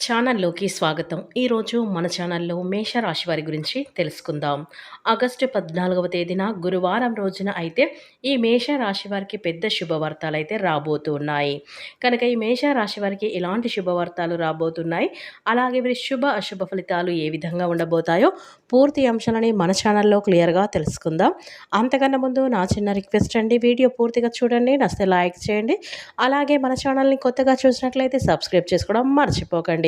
ఛానల్లోకి స్వాగతం. ఈరోజు మన ఛానల్లో మేషరాశి వారి గురించి తెలుసుకుందాం. ఆగస్టు పద్నాలుగవ తేదీన గురువారం రోజున అయితే ఈ మేషరాశి వారికి పెద్ద శుభవార్తలు అయితే రాబోతున్నాయి. కనుక ఈ మేషరాశి వారికి ఎలాంటి శుభవార్తలు రాబోతున్నాయి? అలాగే వీరి శుభ అశుభ ఫలితాలు ఏ విధంగా ఉండబోతాయో పూర్తి అంశాలని మన ఛానల్లో క్లియర్గా తెలుసుకుందాం. అంతకన్నా ముందు నా చిన్న రిక్వెస్ట్ అండి వీడియో పూర్తిగా చూడండి నస్తే లైక్ చేయండి. అలాగే మన ఛానల్ని కొత్తగా చూసినట్లయితే సబ్స్క్రైబ్ చేసుకోవడం మర్చిపోకండి.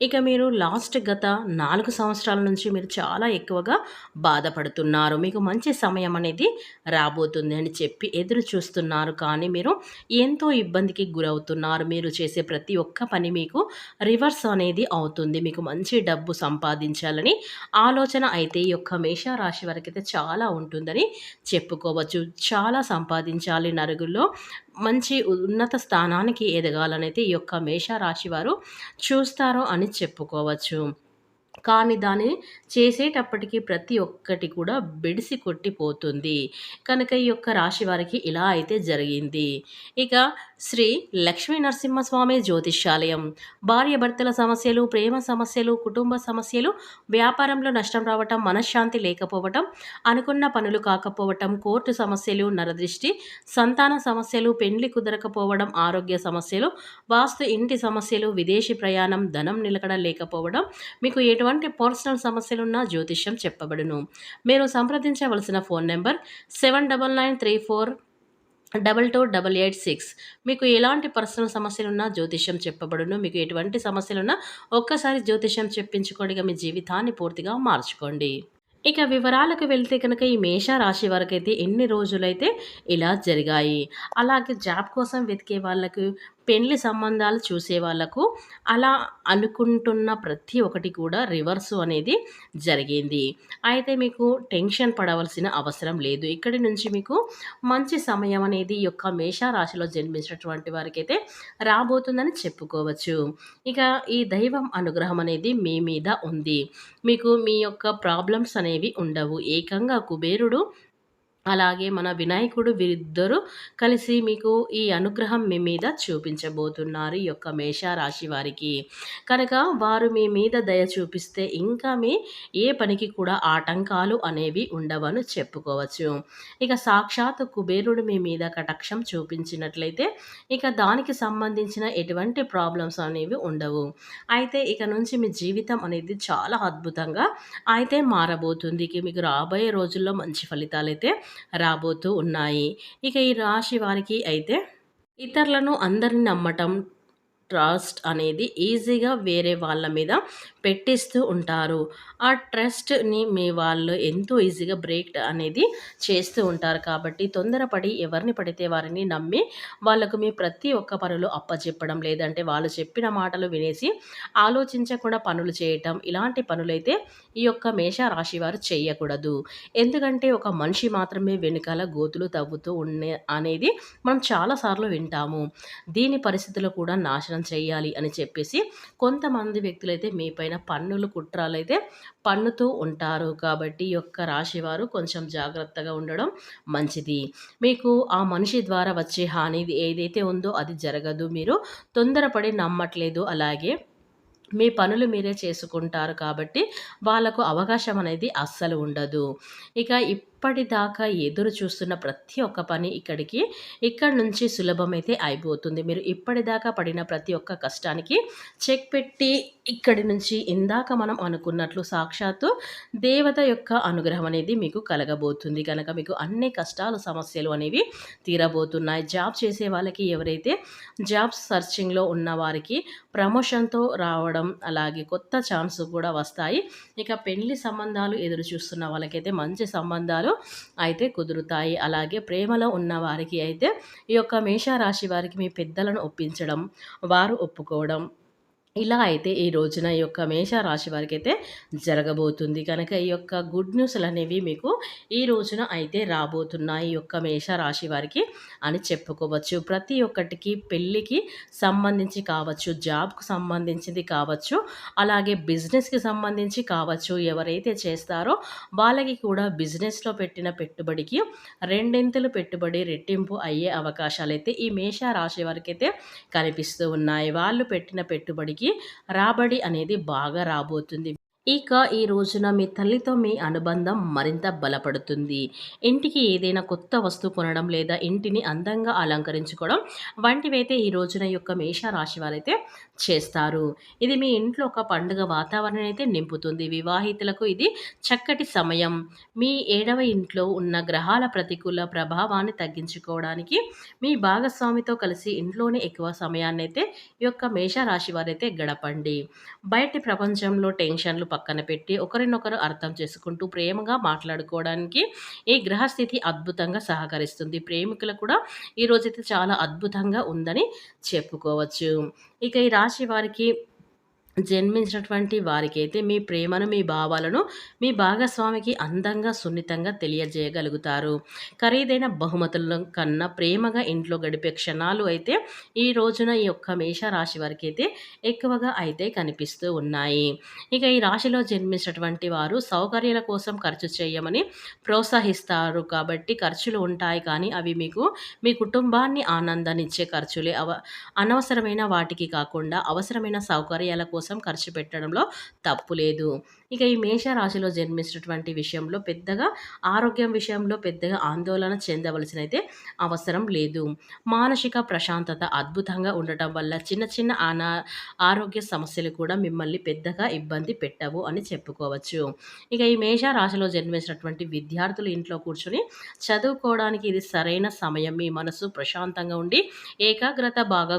ఇక మీరు లాస్ట్ గత నాలుగు సంవత్సరాల నుంచి మీరు చాలా ఎక్కువగా బాధపడుతున్నారు. మీకు మంచి సమయం అనేది రాబోతుంది అని చెప్పి ఎదురు చూస్తున్నారు. కానీ మీరు ఎంతో ఇబ్బందికి గురవుతున్నారు. మీరు చేసే ప్రతి ఒక్క పని మీకు రివర్స్ అనేది అవుతుంది. మీకు మంచి డబ్బు సంపాదించాలని ఆలోచన అయితే ఈ యొక్క మేషరాశి వరకైతే అయితే చాలా ఉంటుందని చెప్పుకోవచ్చు. చాలా సంపాదించాలి. నరుగుల్లో మంచి ఉన్నత స్థానానికి ఎదగాలనైతే ఈ యొక్క మేషరాశి వారు చూస్తారు అని చెప్పుకోవచ్చు. కానీ దాన్ని చేసేటప్పటికి ప్రతి ఒక్కటి కూడా బెడిసి కొట్టిపోతుంది. కనుక ఈ యొక్క రాశి వారికి ఇలా అయితే జరిగింది. ఇక శ్రీ లక్ష్మీ నరసింహస్వామి జ్యోతిష్యాలయం. భార్యాభర్తల సమస్యలు ప్రేమ సమస్యలు కుటుంబ సమస్యలు వ్యాపారంలో నష్టం రావటం మనశ్శాంతి లేకపోవటం అనుకున్న పనులు కాకపోవటం కోర్టు సమస్యలు నరదృష్టి సంతాన సమస్యలు పెండ్లి కుదరకపోవడం ఆరోగ్య సమస్యలు వాస్తు ఇంటి సమస్యలు విదేశీ ప్రయాణం ధనం నిలకడ లేకపోవడం మీకు ఎటువంటి పర్సనల్ సమస్యలున్నా జ్యోతిష్యం చెప్పబడును. మీరు సంప్రదించవలసిన phone number seven double nine three four double two double eight six. మీకు ఎలాంటి పర్సనల్ సమస్యలున్నా జ్యోతిష్యం చెప్పబడును. మీకు ఎటువంటి సమస్యలున్నా ఒక్కసారి జ్యోతిష్యం చెప్పించుకోండిగా మీ జీవితాన్ని పూర్తిగా మార్చుకోండి. ఇక వివరాలకు వెళ్తే కనుక ఈ మేష రాశి వరకైతే ఎన్ని రోజులైతే ఇలా జరిగాయి. అలాగే జాబ్ కోసం వెతికే వాళ్ళకు పెళ్ళి సంబంధాలు చూసే వాళ్ళకు అలా అనుకుంటున్న ప్రతి ఒక్కటి కూడా రివర్స్ అనేది జరిగింది. అయితే మీకు టెన్షన్ పడవలసిన అవసరం లేదు. ఇక్కడి నుంచి మీకు మంచి సమయం అనేది ఈ యొక్క మేషరాశిలో జన్మించినటువంటి వారికైతే రాబోతుందని చెప్పుకోవచ్చు. ఇక ఈ దైవం అనుగ్రహం అనేది మీ మీద ఉంది. మీకు మీ యొక్క ప్రాబ్లమ్స్ అనేవి ఉండవు. ఏకంగా కుబేరుడు అలాగే మన వినాయకుడు వీరిద్దరూ కలిసి మీకు ఈ అనుగ్రహం మీ మీద చూపించబోతున్నారు ఈ యొక్క మేషరాశి వారికి. కనుక వారు మీ మీద దయ చూపిస్తే ఇంకా మీ ఏ పనికి కూడా ఆటంకాలు అనేవి ఉండవని చెప్పుకోవచ్చు. ఇక సాక్షాత్ కుబేరుడు మీ మీద కటాక్షం చూపించినట్లయితే ఇక దానికి సంబంధించిన ఎటువంటి ప్రాబ్లమ్స్ అనేవి ఉండవు. అయితే ఇక నుంచి మీ జీవితం అనేది చాలా అద్భుతంగా అయితే మారబోతుంది. మీకు రాబోయే రోజుల్లో మంచి ఫలితాలు అయితే రాబోతూ ఉన్నాయి. ఇక ఈ రాశి వారికి అయితే ఇతరులను అందరిని నమ్మటం ట్రస్ట్ అనేది ఈజీగా వేరే వాళ్ళ మీద పెట్టిస్తూ ఉంటారు. ఆ ట్రస్ట్ని మీ వాళ్ళు ఎంతో ఈజీగా బ్రేక్ అనేది చేస్తూ ఉంటారు కాబట్టి తొందరపడి ఎవరిని పడితే వారిని నమ్మి వాళ్ళకు మీ ప్రతి ఒక్క పనులు అప్పచెప్పడం లేదంటే వాళ్ళు చెప్పిన మాటలు వినేసి ఆలోచించకుండా పనులు చేయటం ఇలాంటి పనులైతే ఈ యొక్క మేష రాశి వారు చేయకూడదు. ఎందుకంటే ఒక మనిషి మాత్రమే వెనుకాల గోతులు తవ్వుతూ ఉండే అనేది మనం చాలాసార్లు వింటాము. దీని పరిస్థితులు కూడా నాశనం చేయాలి అని చెప్పేసి కొంతమంది వ్యక్తులైతే మీపైన పన్నులు కుట్రాలైతే పన్నుతూ ఉంటారు. కాబట్టి యొక్క యొక్క రాశివారు కొంచెం జాగ్రత్తగా ఉండడం మంచిది. మీకు ఆ మనిషి ద్వారా వచ్చే హాని ఏదైతే ఉందో అది జరగదు. మీరు తొందరపడి నమ్మట్లేదు. అలాగే మీ పనులు మీరే చేసుకుంటారు. కాబట్టి వాళ్ళకు అవకాశం అనేది అస్సలు ఉండదు. ఇక ఇప్పటిదాకా ఎదురు చూస్తున్న ప్రతి ఒక్క పని ఇక్కడికి ఇక్కడ నుంచి సులభమైతే అయిపోతుంది. మీరు ఇప్పటిదాకా పడిన ప్రతి ఒక్క కష్టానికి చెక్ పెట్టి ఇక్కడి నుంచి ఇందాక మనం అనుకున్నట్లు సాక్షాత్తు దేవత యొక్క అనుగ్రహం అనేది మీకు కలగబోతుంది. కనుక మీకు అన్ని కష్టాలు సమస్యలు అనేవి తీరబోతున్నాయి. జాబ్ చేసే వాళ్ళకి ఎవరైతే జాబ్ సర్చింగ్లో ఉన్న వారికి ప్రమోషన్తో రావడం అలాగే కొత్త ఛాన్స్ కూడా వస్తాయి. ఇక పెళ్ళి సంబంధాలు ఎదురు చూస్తున్న వాళ్ళకైతే మంచి సంబంధాలు అయితే కుదురుతాయి. అలాగే ప్రేమలో ఉన్న వారికి అయితే ఈ యొక్క మేషరాశి వారికి మీ పెద్దలను ఒప్పించడం వారు ఒప్పుకోవడం ఇలా అయితే ఈ రోజున ఈ యొక్క మేష రాశి వారికి అయితే జరగబోతుంది. కనుక ఈ యొక్క గుడ్ న్యూస్లు అనేవి మీకు ఈ రోజున అయితే రాబోతున్నాయి. ఈ యొక్క మేష రాశి వారికి అని చెప్పుకోవచ్చు. ప్రతి ఒక్కటికి పెళ్ళికి సంబంధించి కావచ్చు జాబ్కు సంబంధించింది కావచ్చు అలాగే బిజినెస్కి సంబంధించి కావచ్చు ఎవరైతే చేస్తారో వాళ్ళకి కూడా బిజినెస్లో పెట్టిన పెట్టుబడికి రెండింతలు పెట్టుబడి రెట్టింపు అయ్యే అవకాశాలు అయితే ఈ మేష రాశి వారికి అయితే కనిపిస్తూ ఉన్నాయి. వాళ్ళు పెట్టిన పెట్టుబడికి రాబడి అనేది బాగా రాబోతుంది. ఇక ఈ రోజున మీ తల్లితో మీ అనుబంధం మరింత బలపడుతుంది. ఇంటికి ఏదైనా కొత్త వస్తువు కొనడం లేదా ఇంటిని అందంగా అలంకరించుకోవడం వంటివైతే ఈ రోజున యొక్క మేష రాశి వారైతే చేస్తారు. ఇది మీ ఇంట్లో ఒక పండుగ వాతావరణం అయితే నింపుతుంది. వివాహితులకు ఇది చక్కటి సమయం. మీ ఏడవ ఇంట్లో ఉన్న గ్రహాల ప్రతికూల ప్రభావాన్ని తగ్గించుకోవడానికి మీ భాగస్వామితో కలిసి ఇంట్లోనే ఎక్కువ సమయాన్ని అయితే ఈ యొక్క మేష రాశి వారైతే గడపండి. బయటి ప్రపంచంలో టెన్షన్లు పక్కన పెట్టి ఒకరినొకరు అర్థం చేసుకుంటూ ప్రేమగా మాట్లాడుకోవడానికి ఈ గ్రహస్థితి అద్భుతంగా సహకరిస్తుంది. ప్రేమికులు కూడా ఈరోజైతే చాలా అద్భుతంగా ఉందని చెప్పుకోవచ్చు. ఇక ఈ రాశి వారికి జన్మించినటువంటి వారికైతే మీ ప్రేమను మీ భావాలను మీ భాగస్వామికి అందంగా సున్నితంగా తెలియజేయగలుగుతారు. ఖరీదైన బహుమతుల కన్నా ప్రేమగా ఇంట్లో గడిపే క్షణాలు అయితే ఈ రోజున ఈ యొక్క మేష రాశి వారికి అయితే ఎక్కువగా అయితే కనిపిస్తూ ఉన్నాయి. ఇక ఈ రాశిలో జన్మించినటువంటి వారు సౌకర్యాల కోసం ఖర్చు చేయమని ప్రోత్సహిస్తారు. కాబట్టి ఖర్చులు ఉంటాయి కానీ అవి మీకు మీ కుటుంబాన్ని ఆనందాన్నిచ్చే ఖర్చులే. అవ అనవసరమైన వాటికి కాకుండా అవసరమైన సౌకర్యాల కోసం కోసం ఖర్చు పెట్టడంలో తప్పు లేదు. ఇక ఈ మేష రాశిలో జన్మించినటువంటి విషయంలో పెద్దగా ఆరోగ్యం విషయంలో పెద్దగా ఆందోళన చెందవలసిన అయితే అవసరం లేదు. మానసిక ప్రశాంతత అద్భుతంగా ఉండటం వల్ల చిన్న చిన్న అనా ఆరోగ్య సమస్యలు కూడా మిమ్మల్ని పెద్దగా ఇబ్బంది పెట్టవు అని చెప్పుకోవచ్చు. ఇక ఈ మేష రాశిలో జన్మించినటువంటి విద్యార్థులు ఇంట్లో కూర్చొని చదువుకోవడానికి ఇది సరైన సమయం. మీ మనసు ప్రశాంతంగా ఉండి ఏకాగ్రత బాగా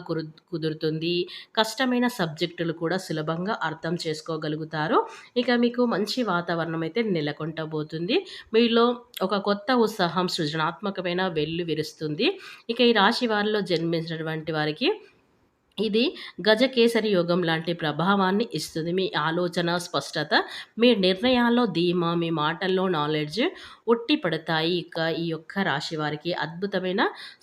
కుదురుతుంది. కష్టమైన సబ్జెక్టులు కూడా సులభంగా అర్థం చేసుకోగలుగుతారు. ఇక మీకు మంచి వాతావరణం అయితే నెలకొంటబోతుంది. మీలో ఒక కొత్త ఉత్సాహం సృజనాత్మకమైన వెల్లు విరుస్తుంది. ఇక ఈ రాశి వారిలో జన్మించినటువంటి వారికి ఇది గజకేసరి యోగం లాంటి ప్రభావాన్ని ఇస్తుంది. మీ ఆలోచన స్పష్టత మీ నిర్ణయాల్లో ధీమా మీ మాటల్లో నాలెడ్జ్ ఉట్టి పడతాయి ఇక ఈ యొక్క రాశి వారికి అద్భుతమైన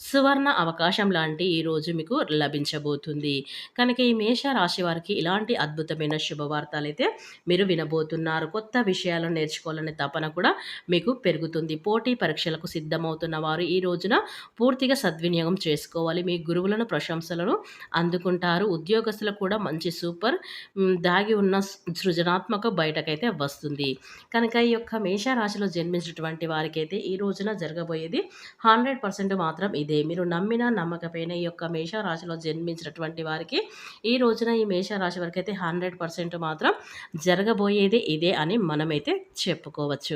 సువర్ణ అవకాశం లాంటి ఈరోజు మీకు లభించబోతుంది. కనుక ఈ మేష రాశి వారికి ఇలాంటి అద్భుతమైన శుభవార్తలు అయితే మీరు వినబోతున్నారు. కొత్త విషయాలను నేర్చుకోవాలనే తపన కూడా మీకు పెరుగుతుంది. పోటీ పరీక్షలకు సిద్ధమవుతున్న వారు ఈ రోజున పూర్తిగా సద్వినియోగం చేసుకోవాలి. మీ గురువులను ప్రశంసలను అందు అందుకుంటారు ఉద్యోగస్తులకు కూడా మంచి సూపర్ దాగి ఉన్న సృజనాత్మక బయటకైతే వస్తుంది. కనుక ఈ యొక్క మేషరాశిలో జన్మించినటువంటి వారికైతే ఈ రోజున జరగబోయేది హండ్రెడ్ పర్సెంట్ మాత్రం ఇదే. మీరు నమ్మిన నమ్మకపోయినా ఈ యొక్క మేషరాశిలో జన్మించినటువంటి వారికి ఈ రోజున ఈ మేషరాశి వరకు అయితే హండ్రెడ్ పర్సెంట్ మాత్రం జరగబోయేది ఇదే అని మనమైతే చెప్పుకోవచ్చు.